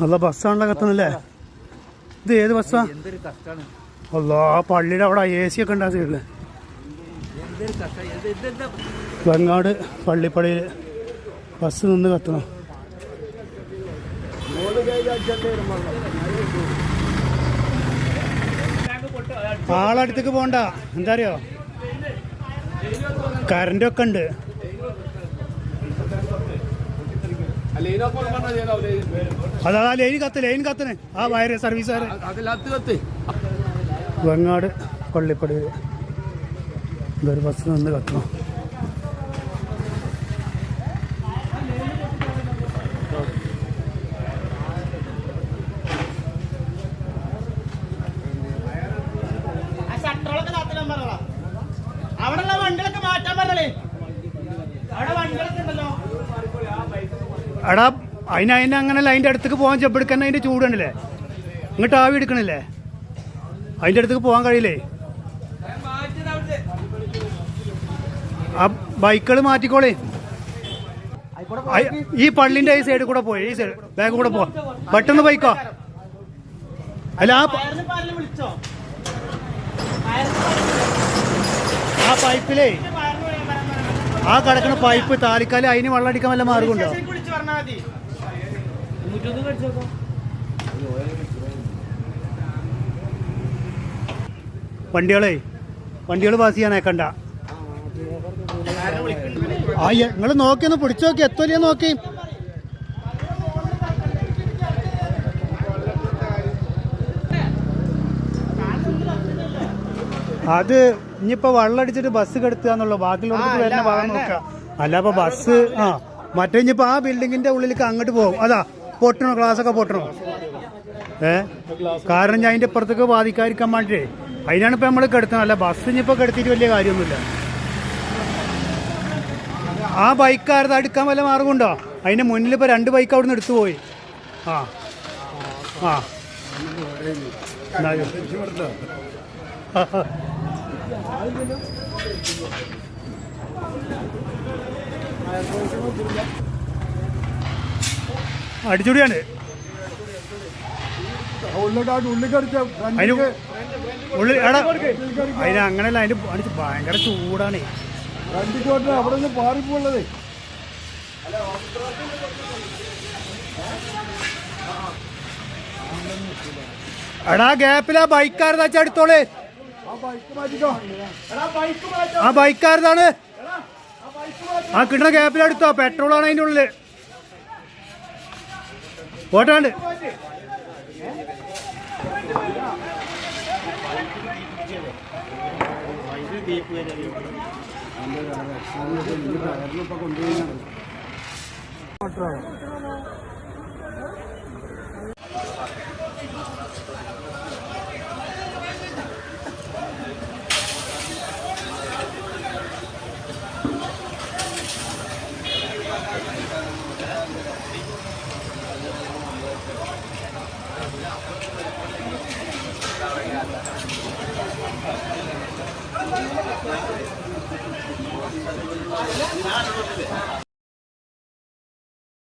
അല്ല ബസ്സാണല്ലോ കത്തുന്നല്ലേ? ഇത് ഏത് ബസ്സാ അല്ലോ ആ പള്ളിയുടെ അവിടെ എ സി ഒക്കെ ഉണ്ടാ സൈഡിൽ വെങ്ങാട് പള്ളിപ്പടിയിൽ ബസ് നിന്ന് കത്തണം. ആളടുത്തേക്ക് പോണ്ട. എന്താ അറിയോ? കറണ്ടൊക്കെ ഉണ്ട്. അതാ ലൈൻ കത്ത് ലൈൻ കത്തിന്. ആ വയറ് സർവീസുകാർ വെങ്ങാട് പള്ളിപ്പടി ഇതൊരു ബസ് നിന്ന് കത്തണം. അവിടെയുള്ള വണ്ടികളൊക്കെ മാറ്റാൻ പറഞ്ഞേ അവിടെ വണ്ടികളൊക്കെ ഉണ്ടല്ലോ എടാ അതിന് അങ്ങനെ അതിന്റെ അടുത്തേക്ക് പോകാൻ ചെപ്പെടുക്കാൻ അതിന്റെ ചൂടുണ്ടല്ലേ ഇങ്ങോട്ട് ആവി എടുക്കണില്ലേ? അതിന്റെ അടുത്തേക്ക് പോകാൻ കഴിയില്ലേ? ആ ബൈക്കുകൾ മാറ്റിക്കോളേ. ഈ പള്ളിന്റെ ഈ സൈഡിൽ കൂടെ പോയി ഈ സൈഡ് ബാഗ് കൂടെ പോവാ. പെട്ടെന്ന് ബൈക്കോ അല്ല ആ ആ പൈപ്പിലേ ആ കിടക്കുന്ന പൈപ്പ് താലിക്കാലം അതിന് വെള്ളം അടിക്കാൻ വല്ല മാർഗമുണ്ടോ പറഞ്ഞാൽ മതി. നൂറ്റൊന്ന് കടിച്ചോക്കോ വണ്ടികളെ വണ്ടികൾ പാസ് ചെയ്യാൻ അയക്കണ്ട ആ നിങ്ങൾ നോക്കി ഒന്ന് പിടിച്ചു നോക്കി എത്തോലിയ നോക്കി. അത് ഇനിയിപ്പോ വെള്ളമടിച്ചിട്ട് ബസ് കെടുത്തുക എന്നുള്ള ബാക്കിയുള്ളവർക്ക് വരുന്ന ഭാഗം നോക്കുക അല്ല അപ്പൊ ബസ് ആ. മറ്റേ ഇപ്പൊ ആ ബിൽഡിങ്ങിന്റെ ഉള്ളിലേക്ക് അങ്ങോട്ട് പോകും. അതാ പൊട്ടണോ? ഒക്കെ പൊട്ടണോ? ഏ? കാരണം ഞാൻ അതിന്റെ ഇപ്പുറത്തേക്ക് ബാധിക്കാതിരിക്കാൻ വേണ്ടിട്ടേ. അതിനാണ് ഇപ്പൊ നമ്മൾ കിടത്തണം അല്ല ബസ് ഇനിയിപ്പോ കെടുത്തിട്ട് വലിയ കാര്യമൊന്നുമില്ല. ആ ബൈക്കാരത് അടുക്കാൻ വല്ല മാർഗമുണ്ടോ? അതിന്റെ മുന്നിൽ ഇപ്പൊ രണ്ട് ബൈക്ക് അവിടെ നിന്ന് എടുത്തു പോയി. ആ. ആ. എന്നാലും. അടിച്ചുടിയാണ് അതിന് അങ്ങനെയല്ല അതിന് അടിച്ച് ഭയങ്കര ചൂടാണ്. അവിടെ നിന്ന് പാറിപ്പോളത് എടാ ഗ്യാപ്പിലാ ബൈക്കാരതാ ചടുത്തോളെ ആ ബൈക്ക് മാറ്റിക്കോ. ആ ബൈക്കാരതാണ് ആ കിട്ടുന്ന ഗ്യാപ്പിലെടുത്തോ പെട്രോളാണ് അതിന്റെ ഉള്ളിൽ പോട്ടാണ്ട്. കൊണ്ടുപോയി